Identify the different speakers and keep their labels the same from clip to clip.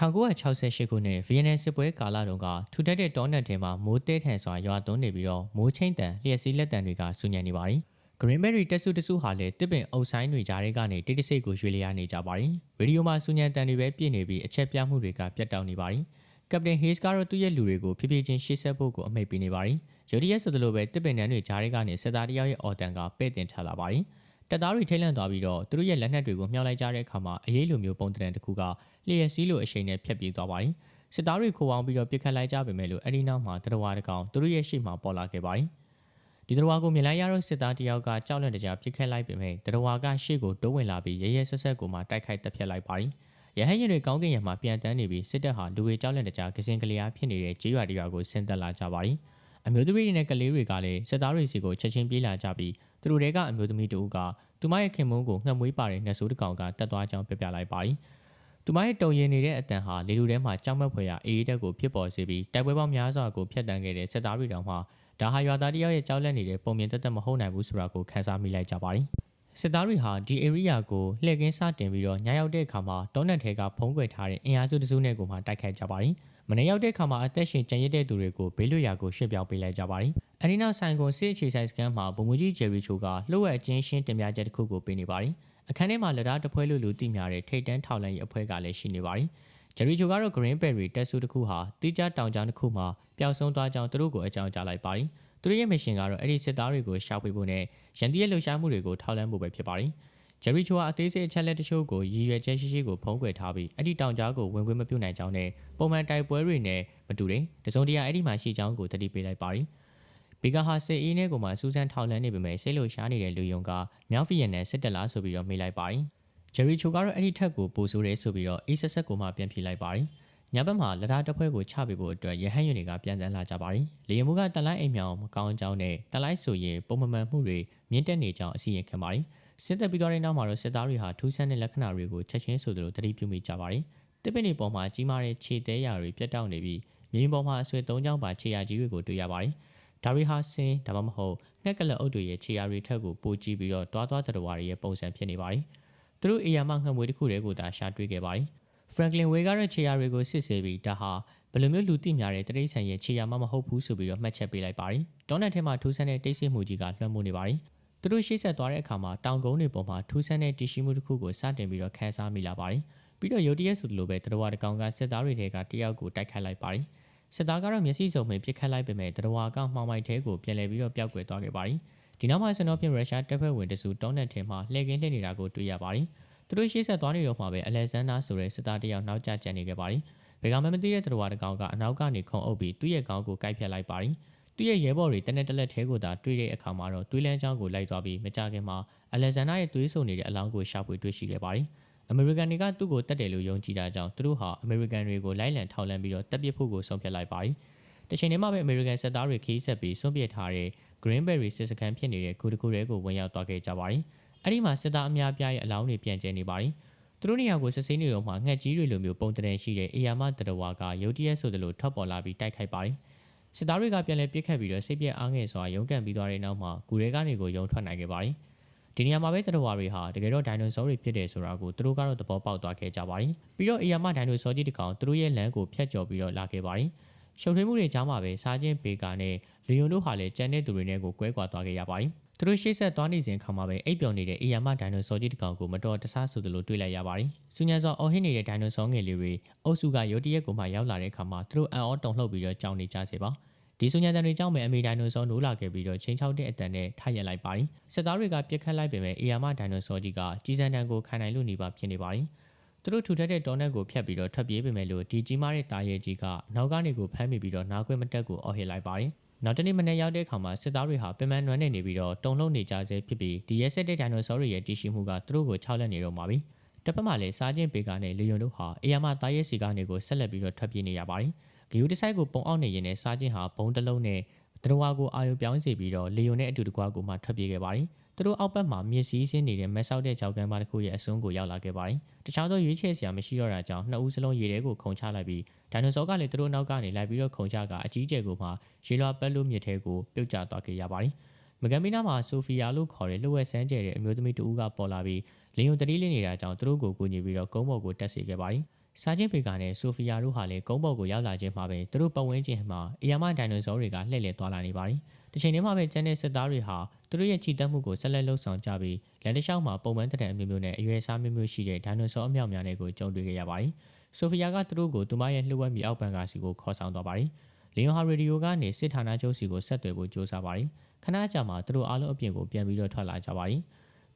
Speaker 1: 1968ခုနှစ်ဗီယက်နမ်စစ်ပွဲကာလတုန်းကထူထပ်တဲ့တောနက်ထဲမှာမိုးတဲထန်စွာရွာသွန်းနေပြီးတော့မိုးချင်းတန်လျှက်စီးလက်တံတွေကဆူညံနေပါတယ်။ Green Berry တက်စုတစုဟာလည်းတစ်ပင်အုပ်ဆိုင်တွေကြားထဲကနေတိတ်တဆိတ်ကိုရွေလျားနေကြပါတယ်။ရေဒီယိုမှာဆူညံတန်တွေပဲပြည့်နေပြီးအချက်ပြမှုတွေကပြတ်တောက်နေပါတယ်။ကပတိန်ဟေးစ်ကတော့သူ့ရဲ့လူတွေကိုဖြည်းဖြည်းချင်းရှေ့ဆက်ဖို့ကိုအမိန့်ပေးနေပါတယ်။ရိုဒီရက်ဆိုသလိုပဲတစ်ပင်တန်းတွေကြားထဲကနေစစ်သားတယောက်ရဲ့အော်တန်ကပဲ့တင်ထလာပါတယ်။ တပ်သားတွေထိတ်လန့်သွားပြီးတော့သူတို့ရဲ့လက်နက်တွေကိုမြှောက်လိုက်ကြတဲ့အခါမှာအရေးလိုမျိုးပုံတံတစ်ခုကလျှက်စီးလိုအရှိန်နဲ့ဖျက်ပြေးသွားပါတယ်။စစ်သားတွေခိုးအောင်ပြီးတော့ပြစ်ခတ်လိုက်ကြပေမဲ့လို့အဲ့ဒီနောက်မှာတရဝါတကောင်သူတို့ရဲ့ရှေ့မှာပေါ်လာခဲ့ပါတယ်။ဒီတရဝါကိုမြင်လိုက်ရတော့စစ်သားတယောက်ကကြောက်လန့်တကြားပြစ်ခတ်လိုက်ပေမဲ့တရဝါကရှေ့ကိုတိုးဝင်လာပြီးရဲရဲဆက်ဆက်ကိုမှတိုက်ခိုက်တပ်ဖြတ်လိုက်ပါတယ်။ရဟန်းရင်တွေကောင်းကင်ရံမှာပြန်တန်းနေပြီးစစ်တပ်ဟာလူတွေကြောက်လန့်တကြားကစင်ကလေးအားဖြစ်နေတဲ့ကြေးရွာတရွာကိုဆင်းသက်လာကြပါတယ်။အမျိုးသမီးတွေနဲ့ကလေးတွေကလည်းစစ်သားတွေစီကိုချက်ချင်းပြေးလာကြပြီး သူတို့တွေကအမျိုးသမီးတဦးကသူမရဲ့ခင်မုန်းကိုငှက်မွေးပါတဲ့နှက်ဆိုးတစ်ကောင်ကတက်သွားကြောင်းပြပြလိုက်ပါတယ်။သူမရဲ့တုံရင်နေတဲ့အတန်ဟာလေလူထဲမှာကြောက်မက်ဖွယ်ရာအေးတက်ကိုဖြစ်ပေါ်စေပြီးတိုက်ပွဲပေါင်းများစွာကိုဖျက်တမ်းခဲ့တဲ့စစ်သားတွေတောင်မှဒါဟာရွာသားတယောက်ရဲ့ကြောက်လန့်နေတဲ့ပုံမြင်တက်တက်မဟုတ်နိုင်ဘူးဆိုတာကိုခန်းစားမိလိုက်ကြပါတယ်။စစ်သားတွေဟာဒီ area ကိုလှည့်ကင်းစတင်ပြီးတော့ညရောက်တဲ့အခါမှာတောနက်ထဲကဖုံးကွယ်ထားတဲ့အင်အားစုတစုနဲ့ကိုမှတိုက်ခိုက်ကြပါတယ်။ မနေ့ရောက်တဲ့အခါမှာအသက်ရှင်ကျန်ရစ်တဲ့သူတွေကိုဘေးလွတ်ရာကိုရှင်းပြောင်းပေးလိုက်ကြပါတယ်။အနီနောက်ဆိုင်ကွန်စစ်အခြေဆိုင်စကန်မှာဘုံမူကြီးဂျယ်ရီချိုကလှုပ်ဝက်အချင်းရှင်းတင်ပြချက်တစ်ခုကိုပေးနေပါတယ်။အခန်းထဲမှာလက်သားတစ်ဖွဲလို့လူသိများတဲ့ထိတ်တန်းထောက်လန့်ရေးအဖွဲ့ကလည်းရှိနေပါတယ်။ဂျယ်ရီချိုကတော့ Green Berry တက်ဆူတစ်ခုဟာတိကျတောင်ကြောင်တစ်ခုမှာပျောက်ဆုံးသွားကြောင်းသူတို့ကိုအကြောင်းကြားလိုက်ပါတယ်။သူတို့ရဲ့မရှင်ကတော့အဲ့ဒီစစ်သားတွေကိုရှာဖွေဖို့နဲ့ရန်တီးရဲ့လှုပ်ရှားမှုတွေကိုထောက်လှမ်းဖို့ပဲဖြစ်ပါတယ်။ ဂျယ်ရီချိုဟာအသေးစိတ်အချက်လက်တချို့ကိုရည်ရွယ်ချက်ရှိရှိကိုဖုံးကွယ်ထားပြီးအဲ့ဒီတောင်ကြားကိုဝင်ခွင့်မပြုနိုင်ကြောင်းနဲ့ပုံမှန်တိုက်ပွဲတွေနဲ့မတူတယ်။တစုံတရာအဲ့ဒီမှာရှိကြောင်းကိုတတိပေးလိုက်ပါတယ်။ဘီကာဟာစစ်အေးနဲ့ကိုမှစူးစမ်းထောက်လှမ်းနေပေမဲ့စိတ်လို့ရှားနေတဲ့လူယုံကမြောက်ဖီယန်နဲ့စစ်တက်လားဆိုပြီးတော့မေးလိုက်ပါတယ်။ဂျယ်ရီချိုကတော့အဲ့ဒီထက်ကိုပိုဆိုးတယ်ဆိုပြီးတော့အေးဆက်ဆက်ကိုမှပြန်ဖြေလိုက်ပါတယ်။ညဘက်မှာလထားတစ်ဖွဲကိုချပေးဖို့အတွက်ရဟန်းယူတွေကပြန်တန်းလာကြပါတယ်။လေယမှုကတလိုက်အိမ်မြောင်မကောင်းကြောင်းနဲ့တလိုက်ဆိုရင်ပုံမမှန်မှုတွေမြင့်တက်နေကြောင်းအစီရင်ခံပါတယ်။ စစ်တပ်ပြီးသွားတဲ့နောက်မှာတော့စစ်သားတွေဟာထူးဆန်းတဲ့လက္ခဏာတွေကိုချက်ချင်းဆိုသလိုတတိပြုမိကြပါတယ်။တစ်ပင်တွေပေါ်မှာကြီးမားတဲ့ခြေသေးရာတွေပြတ်တောက်နေပြီးမြေပြင်ပေါ်မှာအဆွေသုံးချောင်းပါခြေရာကြီးတွေကိုတွေ့ရပါတယ်။ဒါရီဟာဆင်းဒါမှမဟုတ်ငှက်ကလအုပ်တွေရဲ့ခြေရာတွေထက်ကိုပိုကြီးပြီးတော့တွားတွားတရဝါတွေရဲ့ပုံစံဖြစ်နေပါတယ်။သူတို့အေယာမငှက်မွေးတစ်ခုတည်းကိုသာရှာတွေ့ခဲ့ပါတယ်။ Franklin Way ကတော့ခြေရာတွေကိုစစ်ဆေးပြီးဒါဟာဘယ်လိုမျိုးလူသိများတဲ့တရိတ်ဆန်ရဲ့ခြေရာမမဟုတ်ဘူးဆိုပြီးတော့မှတ်ချက်ပေးလိုက်ပါတယ်။တောနက်ထဲမှာထူးဆန်းတဲ့တိတ်ဆိတ်မှုကြီးကလွှမ်းမိုးနေပါတယ်။ သူတို့ရှေ့ဆက်သွားတဲ့အခါမှာတောင်ကုန်းတွေပေါ်မှာထူးဆန်းတဲ့တည်ရှိမှုတစ်ခုကိုစတင်ပြီးတော့ခန်းစားမိလာပါတယ်။ပြီးတော့ရုတ်တရက်ဆိုလိုပဲတရဝါတကောင်ကစစ်သားတွေထဲကတယောက်ကိုတိုက်ခတ်လိုက်ပါတယ်။စစ်သားကတော့မျက်စိစုံမှပြစ်ခတ်လိုက်ပေမဲ့တရဝါကမှောင်မိုက်သေးကိုပြန်လည်ပြီးတော့ပျောက်ကွယ်သွားခဲ့ပါတယ်။ဒီနောက်မှာဆန်တော့ပြင်ရုရှားတပ်ဖွဲ့ဝင်တစုတောနက်ထဲမှာလှည့်ကင်းလှည့်နေတာကိုတွေ့ရပါတယ်။သူတို့ရှေ့ဆက်သွားနေတော့မှပဲအလက်ဇန်ဒါဆိုတဲ့စစ်သားတယောက်နောက်ကျကျန်နေခဲ့ပါတယ်။ဘယ်ကမှမသိတဲ့တရဝါတကောင်ကအနောက်ကနေခုံအုပ်ပြီးသူ့ရဲ့ခေါင်းကိုကိုက်ဖြတ်လိုက်ပါတယ်။ သူ့ရဲ့ရဲဘော်တွေတနက်တလက်သေးကိုသာတွေ့တဲ့အခါမှာတော့သွေးလန်းချောင်းကိုလိုက်သွားပြီးမကြခင်မှာအလက်ဇန်ဒါရဲ့သွေးဆုံနေတဲ့အလောင်းကိုရှာဖွေတွေ့ရှိခဲ့ပါတယ်။အမေရိကန်တွေကသူ့ကိုတတ်တယ်လို့ယုံကြည်တာကြောင့်သူတို့ဟာအမေရိကန်တွေကိုလိုက်လံထောက်လှမ်းပြီးတော့တပ်ပစ်ဖို့ကိုဆုံးဖြတ်လိုက်ပါတယ်။တချိန်တည်းမှာပဲအမေရိကန်စစ်သားတွေခီးဆက်ပြီးစွန့်ပစ်ထားတဲ့ Greenberry စစ်စခန်းဖြစ်နေတဲ့ခုတခုရဲကိုဝင်ရောက်သွားခဲ့ကြပါတယ်။အဲ့ဒီမှာစစ်သားအများပြားရဲ့အလောင်းတွေပြန်ကျဲနေပါတယ်။သူတို့နေရာကိုစစ်ဆေးနေတော့မှငှက်ကြီးတွေလိုမျိုးပုံတရံရှိတဲ့အေယာမတရဝါကရုတ်တရက်ဆိုသလိုထွက်ပေါ်လာပြီးတိုက်ခိုက်ပါတယ်။ စစ်သားတွေကပြန်လည်ပစ်ခတ်ပြီးတော့စိတ်ပြက်အားငယ်စွာရုန်းကန်ပြီးသွားတဲ့နောက်မှာဂူရဲကနေကိုရုံထွက်နိုင်ခဲ့ပါတယ်။ဒီနေရာမှာပဲတရဝါတွေဟာတကယ်တော့ဒိုင်နိုဆောတွေဖြစ်တယ်ဆိုတာကိုသူတို့ကတော့သဘောပေါက်သွားခဲ့ကြပါတယ်။ပြီးတော့အေယာမဒိုင်နိုဆောကြီးတစ်ကောင်သူတို့ရဲ့လမ်းကိုဖျက်ကျော်ပြီးတော့လာခဲ့ပါတယ်။ရှုပ်ထွေးမှုတွေကြားမှာပဲစားချင်းပေကာနဲ့လီယွန်တို့ဟာလည်းကြံတဲ့သူတွေနဲ့ကိုကွဲကွာသွားခဲ့ရပါတယ်။ သူတို့ရှေ့ဆက်သွားနေစဉ်ခါမှာပဲအိပ်ပျော်နေတဲ့အေယာမဒိုင်နိုဆောကြီးတစ်ကောင်ကိုမတော်တဆဆိုသလိုတွေ့လိုက်ရပါတယ်။စူညံစောအော်ဟစ်နေတဲ့ဒိုင်နိုဆောငယ်လေးတွေအုပ်စုကရုတ်တရက်ကိုမှရောက်လာတဲ့အခါမှာသူတို့အံ့ဩတုန်လှုပ်ပြီးတော့ကြောင်နေကြစေပါ။ဒီစူညံတန်တွေကြောင့်ပဲအမေဒိုင်နိုဆောနိုးလာခဲ့ပြီးတော့ချင်းချောက်တဲ့အတန်နဲ့ထရက်လိုက်ပါတယ်။စစ်သားတွေကပြစ်ခတ်လိုက်ပေမဲ့အေယာမဒိုင်နိုဆောကြီးကကြီးစံတန်ကိုခံနိုင်လို့နေပါဖြစ်နေပါတယ်။သူတို့ထူထပ်တဲ့တောနက်ကိုဖျက်ပြီးတော့ထွက်ပြေးပေမဲ့လို့ဒီကြီးမားတဲ့တာရဲကြီးကနောက်ကနေကိုဖမ်းမိပြီးတော့နားခွေမတက်ကိုအော်ဟစ်လိုက်ပါတယ်။ နောက်တနေ့မနေ့ရောက်တဲ့အခါမှာစစ်သားတွေဟာပင်မနွမ်းနေနေပြီးတော့တုံလုံးနေကြဆဲဖြစ်ပြီးဒီရက်ဆက်တဲ့ဒိုင်နိုဆောတွေရဲ့တည်ရှိမှုကသူတို့ကိုခြောက်လက်နေတော့မှာပြီ။တစ်ဖက်မှာလည်းစားချင်းပေကာနဲ့လေယွန်တို့ဟာအေယာမတာရဲစီကနေကိုဆက်လက်ပြီးတော့ထွက်ပြေးနေရပါတယ်။ဂီယူတဆိုင်ကိုပုံအောက်နေရင်လည်းစားချင်းဟာဘုံတစ်လုံးနဲ့တရဝါကိုအာရုံပြောင်းစေပြီးတော့လေယွန်နဲ့အတူတကွာကိုမှထွက်ပြေးခဲ့ပါတယ်။ သူတို့အောက်ဘက်မှာမြစ်စည်းစင်းနေတဲ့မက်ဆောက်တဲ့ကြောက်ကမ်းပါတစ်ခုရဲ့အစွန်းကိုရောက်လာခဲ့ပါတယ်။တခြားသောရွေးချယ်စရာမရှိတော့တာကြောင့်နှစ်ဦးစလုံးရေထဲကိုခုန်ချလိုက်ပြီးဒိုင်နိုဆောကလည်းသူတို့နောက်ကနေလိုက်ပြီးတော့ခုန်ချကအကြီးကျယ်ကိုမှရေလွှာပက်လို့မြစ်ထဲကိုပြုတ်ကျသွားခဲ့ရပါတယ်။မဂန်မီနာမှာဆိုဖီယာလို့ခေါ်တဲ့လှုပ်ဝက်ဆန်းကျဲတဲ့အမျိုးသမီးတဦးကပေါ်လာပြီးလင်ယုံတတိလေးနေတာကြောင့်သူတို့ကိုကူညီပြီးတော့ကုန်းပေါ်ကိုတက်စေခဲ့ပါတယ်။ စာချင်းပေကာနဲ့ဆိုဖီယာတို့ဟာလည်းကုန်းပေါ်ကိုရောက်လာခြင်းမှာပဲသူတို့ပတ်ဝန်းကျင်မှာအီယာမဒိုင်နိုဆောတွေကလှည့်လည်သွားလာနေပါတယ်။တစ်ချိန်တည်းမှာပဲကျန်တဲ့စစ်သားတွေဟာသူတို့ရဲ့ခြိတက်မှုကိုဆက်လက်လှုပ်ဆောင်ကြပြီးလန်တလျှောက်မှာပုံမှန်တက်တဲ့အမျိုးမျိုးနဲ့အရွယ်စားမျိုးမျိုးရှိတဲ့ဒိုင်နိုဆောအမြောက်များနဲ့ကိုကြုံတွေ့ခဲ့ရပါတယ်။ဆိုဖီယာကသူတို့ကိုသူမရဲ့လှုပ်ဝက်မြေအောက်ဘန်ကာစီကိုခေါ်ဆောင်သွားပါတယ်။လီယွန်ဟာရေဒီယိုကနေစစ်ဌာနချုပ်စီကိုဆက်သွယ်ဖို့ကြိုးစားပါတယ်။ခဏကြာမှသူတို့အားလုံးအပြင်ကိုပြန်ပြီးတော့ထွက်လာကြပါတယ်။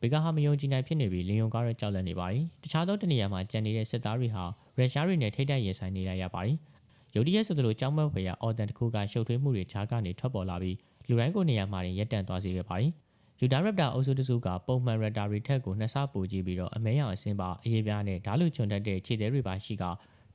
Speaker 1: ဘေကာဟာမယုံကြည်နိုင်ဖြစ်နေပြီးလီယွန်ကတော့ကြောက်လန့်နေပါတယ်။တခြားသောတနေရာမှာကြံနေတဲ့စစ်သားတွေဟာရုရှားတွေနဲ့ထိတ်တိုက်ရင်ဆိုင်နေရရပါတယ်။ရုတ်တရက်ဆိုသလိုကြောင်းမက်ဖွယ်ရအော်တန်တစ်ခုကရှုပ်ထွေးမှုတွေခြားကနေထွက်ပေါ်လာပြီးလူတိုင်းကိုနေရာမှာရပ်တန့်သွားစေခဲ့ပါတယ်။ယူဒါရက်တာအုပ်စုတစုကပုံမှန်ရက်တာတွေထက်ကိုနှစ်ဆပိုကြီးပြီးတော့အမဲရောင်အစင်းပါအရေးပြားနဲ့ဓာတ်လူချွန်တတ်တဲ့ခြေသေးတွေပါရှိက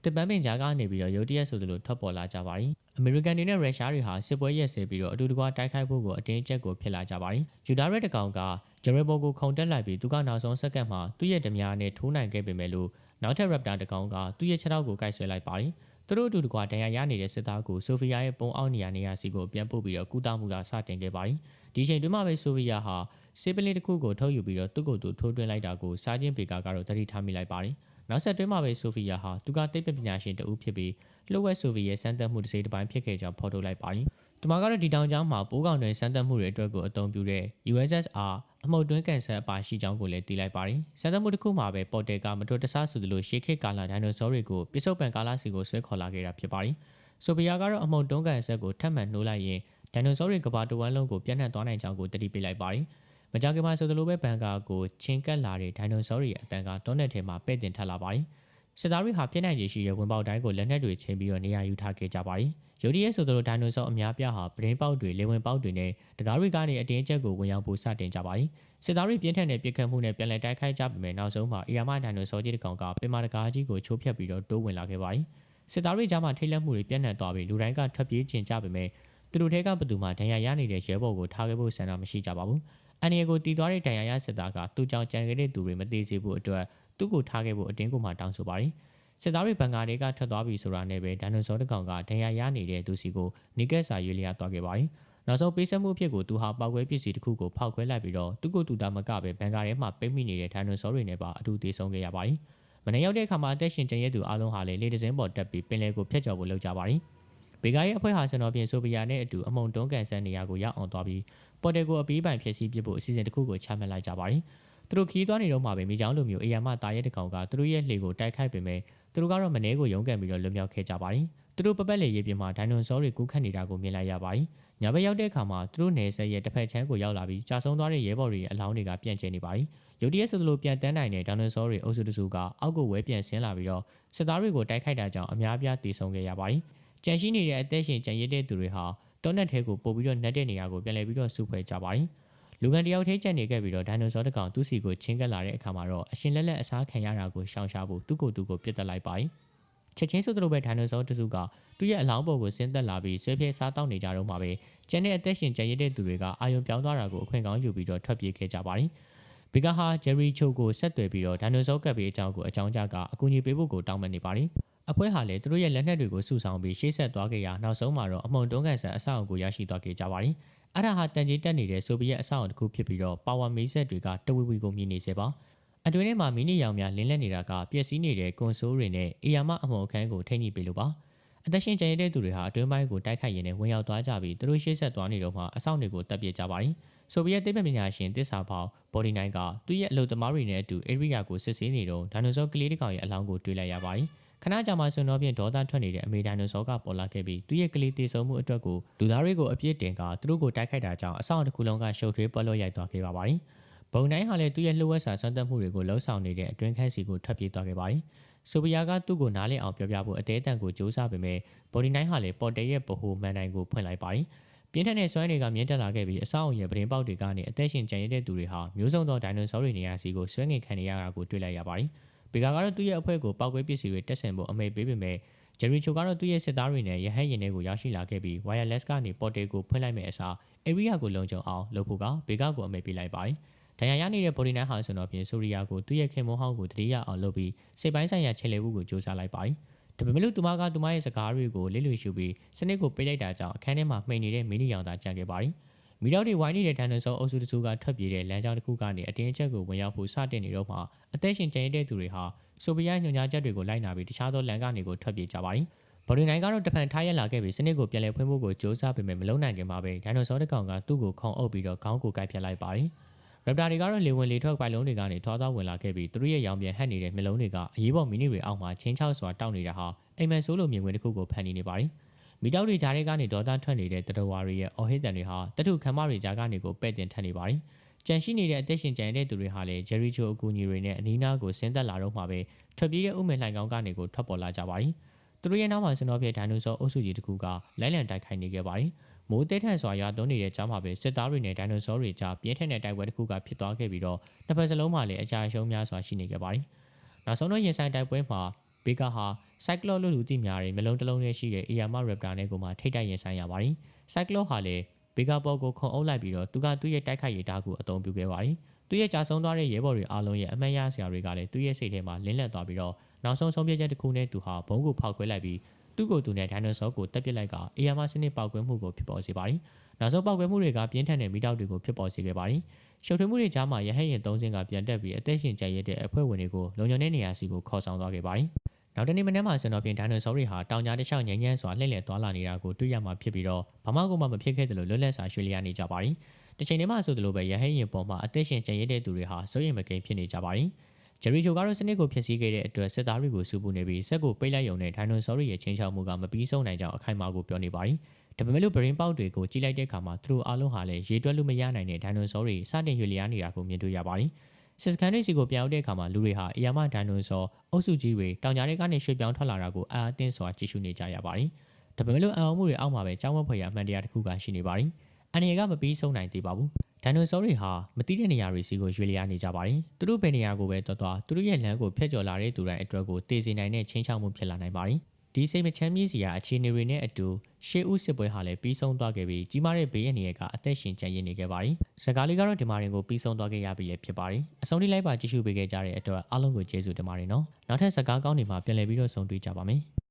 Speaker 1: တစ်ပန်းပင်ကြားကနေပြီးတော့ရုတ်တရက်ဆိုသလိုထွက်ပေါ်လာကြပါတယ်။အမေရိကန်တွေနဲ့ရုရှားတွေဟာစစ်ပွဲရက်စဲပြီးတော့အတူတကွတိုက်ခိုက်ဖို့ကိုအတင်းကျပ်ကိုဖြစ်လာကြပါတယ်။ယူဒါရက်တကောင်ကဂျေရဘောကိုခုန်တက်လိုက်ပြီးသူကနောက်ဆုံးစက္ကန့်မှာသူ့ရဲ့ဓမြနဲ့ထိုးနိုင်ခဲ့ပေမဲ့လို့နောက်ထပ် Raptor တကောင်ကသူ့ရဲ့ခြေထောက်ကိုကိုက်ဆွဲလိုက်ပါတယ်။သူတို့အတူတကွဒဏ်ရာရနေတဲ့စစ်သားကိုဆိုဖီယာရဲ့ပုံအောက်နေရာနေရာစီကိုပြန်ပို့ပြီးတော့ကုသမှုကစတင်ခဲ့ပါတယ်။ဒီချိန်တွင်မှပဲဆိုဖီယာဟာစေပလင်တစ်ခုကိုထုတ်ယူပြီးတော့သူ့ကိုယ်သူထိုးတွင်းလိုက်တာကိုစားချင်းပေကာကတော့တတိထားမိလိုက်ပါတယ်။ နောက်ဆက်တွဲမှာပဲဆိုဖီယာဟာသူကတိတ်ပညာရှင်တဦးဖြစ်ပြီးလှုပ်ဝက်ဆိုဖီရဲ့စမ်းသပ်မှုတစ်စိတ်တစ်ပိုင်းဖြစ်ခဲ့ကြောင်းဖော်ထုတ်လိုက်ပါတယ်။ဒီမှာကတော့ဒီတောင်ကျောင်းမှာပိုးကောင်တွေစမ်းသပ်မှုတွေအတွက်ကိုအသုံးပြုတဲ့ USSR အမှုတ်တွင်းကန်ဆာအပါရှိကြောင်းကိုလည်းသိလိုက်ပါတယ်။စမ်းသပ်မှုတစ်ခုမှာပဲပေါ်တယ်ကမတော်တဆဆိုသလိုရှေးခေတ်ကာလဒိုင်နိုဆောတွေကိုပစ္စုပန်ကာလစီကိုဆွဲခေါ်လာခဲ့တာဖြစ်ပါတယ်။ဆိုဖီယာကတော့အမှုတ်တွင်းကန်ဆာကိုထပ်မံနှိုးလိုက်ရင်ဒိုင်နိုဆောတွေကဘာတဝမ်းလုံးကိုပြန့်နှံ့သွားနိုင်ကြောင်းကိုတတိပေးလိုက်ပါတယ်။ မကြခင်မှာဆိုသလိုပဲဘန်ကာကိုချင်းကပ်လာတဲ့ဒိုင်နိုဆောတွေရဲ့အတန်ကတောနယ်ထဲမှာပဲ့တင်ထပ်လာပါတယ်။စစ်သားတွေဟာပြစ်နိုင်ခြေရှိတဲ့ဝင်ပေါက်တိုင်းကိုလက်နက်တွေချင်းပြီးတော့နေရာယူထားခဲ့ကြပါတယ်။ယူဒီရဲဆိုသလိုဒိုင်နိုဆောအများပြားဟာပရင်းပေါက်တွေလေဝင်ပေါက်တွေနဲ့တကားတွေကနေအတင်းကျပ်ကိုဝင်ရောက်ဖို့စတင်ကြပါတယ်။စစ်သားတွေပြင်းထန်တဲ့ပြစ်ခတ်မှုနဲ့ပြန်လည်တိုက်ခိုက်ကြပေမဲ့နောက်ဆုံးမှာအီယာမဒိုင်နိုဆောကြီးတစ်ကောင်ကပင်မာတကားကြီးကိုချိုးဖျက်ပြီးတော့တိုးဝင်လာခဲ့ပါတယ်။စစ်သားတွေကြားမှာထိတ်လန့်မှုတွေပြန့်နှံ့သွားပြီးလူတိုင်းကထွက်ပြေးကျင်ကြပေမဲ့သူတို့ထဲကဘသူမှဒဏ်ရာရနေတဲ့ရဲဘော်ကိုထားခဲ့ဖို့ဆန္ဒမရှိကြပါဘူး။ အန်ရီကိုတီသွားတဲ့ဒဏ်ရာရစစ်သားကသူ့ကြောင့်ကြံခဲ့တဲ့သူတွေမသေးစေဖို့အတွက်သူ့ကိုထားခဲ့ဖို့အတင်းကိုမှတောင်းဆိုပါတယ်။စစ်သားတွေဘန်ကာတွေကထွက်သွားပြီဆိုတာနဲ့ပဲဒန်နိုဆောတကောင်ကဒဏ်ရာရနေတဲ့သူစီကိုနီကက်စာရွေးလျာသွားခဲ့ပါတယ်။နောက်ဆုံးပေးဆက်မှုဖြစ်ကိုသူဟာပောက်ကွဲပစ္စည်းတစ်ခုကိုဖောက်ခွဲလိုက်ပြီးတော့သူ့ကိုတူတာမကပဲဘန်ကာထဲမှာပိတ်မိနေတဲ့ဒန်နိုဆောတွေနဲ့ပါအတူသေးဆုံးခဲ့ရပါတယ်။မနေ့ရောက်တဲ့အခါမှာအသက်ရှင်ကျန်ရည်သူအလုံးဟာလည်းလေတစင်းပေါ်တက်ပြီးပင်လယ်ကိုဖျက်ချော်ဖို့လုပ်ကြပါတယ်။ဘေဂါရဲ့အဖွဲ့ဟာစံတော်ပြင်ဆိုဗီယာနဲ့အတူအမုံတွန်းကန်ဆန်နေရာကိုရောက်အောင်သွားပြီး ပေါ်တယ်ကိုအပီးပိုင်ဖြစ်စီပစ်ဖို့အစီအစဉ်တစ်ခုကိုချမှတ်လိုက်ကြပါတယ်။သူတို့ခီးသွားနေတော့မှပဲမိချောင်းလိုမျိုးအေယာမတာရဲတကောင်ကသူတို့ရဲ့လှေကိုတိုက်ခိုက်ပေမဲ့သူတို့ကတော့မနှဲကိုရုန်းကန်ပြီးတော့လွတ်မြောက်ခဲ့ကြပါတယ်။သူတို့ပပတ်လေရေပြင်မှာဒိုင်နိုဆောတွေကူးခတ်နေတာကိုမြင်လိုက်ရပါတယ်။ညဘက်ရောက်တဲ့အခါမှာသူတို့နယ်ဆက်ရဲ့တစ်ဖက်ချမ်းကိုရောက်လာပြီးကြာဆုံးသွားတဲ့ရဲဘော်တွေရဲ့အလောင်းတွေကပြန့်ကျဲနေပါတယ်။ရုတ်တရက်ဆိုသလိုပြန်တန်းနိုင်တဲ့ဒိုင်နိုဆောတွေအုပ်စုတစုကအောက်ကိုဝဲပြန်ဆင်းလာပြီးတော့စစ်သားတွေကိုတိုက်ခိုက်တာကြောင့်အများအပြားတေဆုံးခဲ့ရပါတယ်။ကြံရှိနေတဲ့အသက်ရှင်ကြံရစ်တဲ့သူတွေဟာ တောနက်ထဲကိုပို့ပြီးတော့နှက်တဲ့နေရာကိုပြန်လည်ပြီးတော့စုဖွဲ့ကြပါတယ်။လူကန်တယောက်ထဲကျန်နေခဲ့ပြီးတော့ဒိုင်နိုဆောတစ်ကောင်သူ့စီကိုချင်းကပ်လာတဲ့အခါမှာတော့အရှင်လက်လက်အစားခံရတာကိုရှောင်ရှားဖို့သူ့ကိုယ်သူကိုပြစ်တက်လိုက်ပါတယ်။ချက်ချင်းဆိုသလိုပဲဒိုင်နိုဆောတစုကသူ့ရဲ့အလောင်းပေါ်ကိုဆင်းသက်လာပြီးဆွဲပြဲစားတောက်နေကြတော့မှပဲကျန်တဲ့အသက်ရှင်ကြံရစ်တဲ့သူတွေကအာယုံပြောင်းသွားတာကိုအခွင့်ကောင်းယူပြီးတော့ထွက်ပြေးခဲ့ကြပါတယ်။ဘီကာဟာဂျယ်ရီချိုကိုဆက်သွယ်ပြီးတော့ဒိုင်နိုဆောကပ်ပြီးအကြောင်းကိုအကြောင်းကြားကအကူအညီပေးဖို့ကိုတောင်းပန်နေပါတယ်။ အဖွဲ့ဟာလည်းသူတို့ရဲ့လက်နက်တွေကိုစုဆောင်ပြီးရှေ့ဆက်သွားခဲ့ရာနောက်ဆုံးမှာတော့အမုံတုံးကန်ဆန်အဆောက်အုံကိုရရှိသွားခဲ့ကြပါတယ်။အဲ့ဒါဟာတန်ကြီးတက်နေတဲ့ဆိုဗီယက်အဆောက်အုံတစ်ခုဖြစ်ပြီးတော့ပါဝါမေးဆက်တွေကတဝီဝီကိုမြင်နေစေပါ။အတွင်းထဲမှာမီနီရောင်များလင်းလက်နေတာကပျက်စီးနေတဲ့ကွန်ဆိုးတွေနဲ့အေယာမအမုံအခန်းကိုထိန်းညှိပေးလို့ပါ။အသက်ရှင်ကျန်ရတဲ့သူတွေဟာအတွင်းပိုင်းကိုတိုက်ခိုက်ရင်းနဲ့ဝင်ရောက်သွားကြပြီးသူတို့ရှေ့ဆက်သွားနေတော့မှအဆောက်တွေကိုတပ်ပစ်ကြပါတယ်။ဆိုဗီယက်တိပ္ပပညာရှင်တစ္ဆာဖောင်ဘော်ဒီနိုင်ကသူ့ရဲ့အလုပ်သမားတွေနဲ့အတူအေရီယာကိုစစ်ဆေးနေတော့ဒိုင်နိုဆောကလေးတစ်ကောင်ရဲ့အလောင်းကိုတွေ့လိုက်ရပါတယ်။ ခဏကြာမှဆွန်တော်ပြင်ဒေါသထွက်နေတဲ့အမေဒိုင်နိုဆောကပေါ်လာခဲ့ပြီးသူ့ရဲ့ကလေးတေဆုံးမှုအတွက်ကိုလူသားတွေကိုအပြစ်တင်ကသူတို့ကိုတိုက်ခိုက်တာကြောင့်အဆောက်အအုံတစ်ခုလုံးကရှုပ်ထွေးပွက်လို့ရိုက်သွားခဲ့ပါပါတယ်။ဘုံတိုင်းဟာလည်းသူ့ရဲ့လှုပ်ဝက်စာစမ်းသပ်မှုတွေကိုလှုံ့ဆော်နေတဲ့အတွင်းခန်းစီကိုထွက်ပြေးသွားခဲ့ပါတယ်။ဆိုဗီယာကသူ့ကိုနားလည်အောင်ပြောပြဖို့အသေးအတန်ကိုစူးစမ်းပေမဲ့ဘော်ဒီနိုင်ဟာလည်းပေါ်တယ်ရဲ့ဗဟိုမှန်တိုင်ကိုဖွင့်လိုက်ပါတယ်။ပြင်းထန်တဲ့စွမ်းတွေကမြင့်တက်လာခဲ့ပြီးအဆောက်အုံရဲ့ပရင်ပေါက်တွေကနေအသက်ရှင်ကျန်ရတဲ့သူတွေဟာမျိုးစုံသောဒိုင်နိုဆောတွေနေရာစီကိုဆွဲငင်ခံနေရတာကိုတွေ့လိုက်ရပါတယ်။ ဘေကာကတော့သူ့ရဲ့အဖွဲ့ကိုပောက်ကွဲပစ္စည်းတွေတက်ဆင်ဖို့အမိန့်ပေးပေမဲ့ဂျယ်ရီချိုကတော့သူ့ရဲ့စစ်သားတွေနဲ့ရဟတ်ရင်တွေကိုရောက်ရှိလာခဲ့ပြီး wireless ကနေပေါ်တယ်ကိုဖွင့်လိုက်မဲ့အစား area ကိုလုံခြုံအောင်လုပ်ဖို့ကဘေကာကိုအမိန့်ပေးလိုက်ပါတယ်။ဒဏ်ရာရနေတဲ့ဘော်ဒီနိုင်းဟာဆိုတော့ပြင်ဆိုရီယာကိုသူ့ရဲ့ခင်မုန်းဟောင်းကိုတတိယအောင်လုပ်ပြီးစိတ်ပိုင်းဆိုင်ရာခြေလှယ်မှုကိုစူးစမ်းလိုက်ပါတယ်။ဒါပေမဲ့လို့သူမကသူမရဲ့စကားတွေကိုလစ်လျူရှုပြီးစနစ်ကိုပိတ်လိုက်တာကြောင့်အခန်းထဲမှာမှိန်နေတဲ့မီနီရောင်သာကြံခဲ့ပါတယ်။ မီတောက်တွေဝိုင်းနေတဲ့ဒိုင်နိုဆောအုပ်စုတစ်စုကထွက်ပြေးတဲ့လမ်းကြောင်းတစ်ခုကနေအတင်းအကျပ်ကိုဝင်ရောက်ဖို့စတင်နေတော့မှအသက်ရှင်ကျန်ရတဲ့သူတွေဟာဆိုဗီယက်ညွှန်ကြားချက်တွေကိုလိုက်နာပြီးတခြားသောလမ်းကနေကိုထွက်ပြေးကြပါတယ်။ဘော်ဒီနိုင်ကတော့တဖန်ထားရက်လာခဲ့ပြီးစနစ်ကိုပြန်လည်ဖွင့်ဖို့ကိုစ조사ပေမဲ့မလုံနိုင်ခင်မှာပဲဒိုင်နိုဆောတစ်ကောင်ကသူ့ကိုခုံအုပ်ပြီးတော့ခေါင်းကိုကိုက်ဖြတ်လိုက်ပါတယ်။ရပ်တာတွေကတော့လေဝင်လေထွက်ပိုင်လုံးတွေကနေထွားသွားဝင်လာခဲ့ပြီးသူတို့ရဲ့ရောင်ပြန်ဟက်နေတဲ့မျက်လုံးတွေကအရေးပေါ်မီနစ်တွေအောက်မှာချင်းချောက်စွာတောက်နေတာဟာအိမ်မက်ဆိုးလိုမြင်ကွင်းတစ်ခုကိုဖန်တီးနေပါတယ်။ မိတောက်တွေကြားထဲကနေဒေါသထွက်နေတဲ့တရဝါတွေရဲ့အော်ဟစ်တန်တွေဟာတထုခမ်းမတွေကြားကနေကိုပဲ့တင်ထက်နေပါတယ်။ကြံရှိနေတဲ့အသက်ရှင်ကြံတဲ့သူတွေဟာလည်းဂျယ်ရီချိုအကူအညီတွေနဲ့အနီးနားကိုဆင်းသက်လာတော့မှပဲထွက်ပြေးတဲ့ဥမင်လှိုင်ကောင်းကနေကိုထွက်ပေါ်လာကြပါတယ်။သူတို့ရဲ့နောက်မှာစနောပြေဒိုင်နိုဆောအုပ်စုကြီးတစ်ခုကလိုင်းလံတိုက်ခိုက်နေခဲ့ပါတယ်။မိုးတဲထန်စွာရွာသွန်းနေတဲ့ကြားမှာပဲစစ်သားတွေနဲ့ဒိုင်နိုဆောတွေကြားပြင်းထန်တဲ့တိုက်ပွဲတစ်ခုကဖြစ်သွားခဲ့ပြီးတော့တစ်ဖက်စလုံးမှာလည်းအကြအရှုံးများစွာရှိနေခဲ့ပါတယ်။နောက်ဆုံးတော့ရင်ဆိုင်တိုက်ပွဲမှာ ဘေကာဟာစိုက်ကလော့လို့လူသိများတဲ့မျိုးလုံးတစ်လုံးနဲ့ရှိတဲ့ AMR Raptor နဲ့ကိုမှထိတ်တိုက်ရင်ဆိုင်ရပါတယ်။စိုက်ကလော့ဟာလည်းဘေကာပေါ်ကိုခုံအုပ်လိုက်ပြီးတော့သူကသူ့ရဲ့တိုက်ခိုက်ရေးဓာတ်ကိုအသုံးပြုခဲ့ပါတယ်။သူ့ရဲ့ကြာဆုံးသွားတဲ့ရဲဘော်တွေအားလုံးရဲ့အမှတ်ရစရာတွေကလည်းသူ့ရဲ့စိတ်ထဲမှာလင်းလက်သွားပြီးတော့နောက်ဆုံးဆုံးဖြတ်ချက်တစ်ခုနဲ့သူဟာဘုံကိုဖောက်ခွဲလိုက်ပြီးသူ့ကိုယ်သူနဲ့ဒိုင်နိုဆောကိုတက်ပစ်လိုက်က AMR စနစ်ပောက်ကွဲမှုကိုဖြစ်ပေါ်စေပါတယ်။ နောက်ဆုံးပောက်ကွဲမှုတွေကပြင်းထန်တဲ့မိတောက်တွေကိုဖြစ်ပေါ်စေခဲ့ပါတယ်။ရှုပ်ထွေးမှုတွေကြားမှာရဟတ်ရင်၃စင်းကပြန်တက်ပြီးအသက်ရှင်ကျန်ရတဲ့အဖွဲ့ဝင်တွေကိုလုံခြုံတဲ့နေရာစီကိုခေါ်ဆောင်သွားခဲ့ပါတယ်။နောက်တနေ့မနေ့မှဆိုတော့ပြင်ဒိုင်နိုဆောတွေဟာတောင်ကြားတစ်လျှောက်ငញ្ញမ်းစွာလှည့်လည်သွားလာနေတာကိုတွေ့ရမှာဖြစ်ပြီးတော့ဘာမှကိုမှမဖြစ်ခဲ့တယ်လို့လွတ်လပ်စွာရွှေ့လျားနေကြပါတယ်။တစ်ချိန်တည်းမှဆိုသလိုပဲရဟန်းရင်ပေါ်မှာအသက်ရှင်ကျန်ရတဲ့သူတွေဟာစိုးရိမ်မကင်းဖြစ်နေကြပါတယ်။ ဂျယ်ရီချိုကတော့စနစ်ကိုဖျက်ဆီးခဲ့တဲ့အတွက်စစ်သားတွေကိုစူပူနေပြီးစက်ကိုပိတ်လိုက်ရုံနဲ့ဒိုင်နိုဆောတွေရဲ့ချင်းချောက်မှုကမပြီးဆုံးနိုင်ကြောင်းအခိုင်အမာကိုပြောနေပါတယ်။ဒါပေမဲ့လို့ဗရင်ပေါက်တွေကိုကြီးလိုက်တဲ့အခါမှာသူတို့အားလုံးဟာလည်းရေတွက်လို့မရနိုင်တဲ့ဒိုင်နိုဆောတွေစတင်ရွှေ့လျားနေတာကိုမြင်တွေ့ရပါတယ်။စစ်စကန်တွေစီကိုပြောင်းတဲ့အခါမှာလူတွေဟာအီယာမဒိုင်နိုဆောအုပ်စုကြီးတွေတောင်ကြားတွေကနေရွှေ့ပြောင်းထွက်လာတာကိုအာအသင်းစွာကြည့်ရှုနေကြရပါတယ်။ဒါပေမဲ့လို့အံ့ဩမှုတွေအောက်မှာပဲကြောင်းဝက်ဖွယ်ရအမှန်တရားတစ်ခုကရှိနေပါတယ်။အန်ရီကမပြီးဆုံးနိုင်သေးပါဘူး။ ဒိုင်နိုဆောတွေဟာမတိတဲ့နေရာတွေစီကိုရွှေ့လျားနေကြပါတယ်။သူတို့ဘယ်နေရာကိုပဲသွားသွားသူတို့ရဲ့လမ်းကိုဖျက်ကျော်လာတဲ့သူတိုင်းအတွက်ကိုတည်စေနိုင်တဲ့ချင်းချောက်မှုဖြစ်လာနိုင်ပါတယ်။ဒီစိတ်မချမ်းမြေ့စီရာအခြေအနေတွေနဲ့အတူရှေးဦးစစ်ပွဲဟာလည်းပြီးဆုံးသွားခဲ့ပြီးကြီးမားတဲ့ဘေးရန်တွေကအသက်ရှင်ကျန်ရည်နေခဲ့ပါတယ်။စကားလေးကတော့ဒီမာရင်ကိုပြီးဆုံးသွားခဲ့ရပြီလည်းဖြစ်ပါတယ်။အဆုံးထိလိုက်ပါကြည့်ရှုပေးခဲ့ကြတဲ့အတွက်အားလုံးကိုကျေးဇူးတင်ပါတယ်နော်။နောက်ထပ်စကားကောင်းတွေမှာပြန်လည်ပြီးတော့ဆုံတွေ့ကြပါမယ်။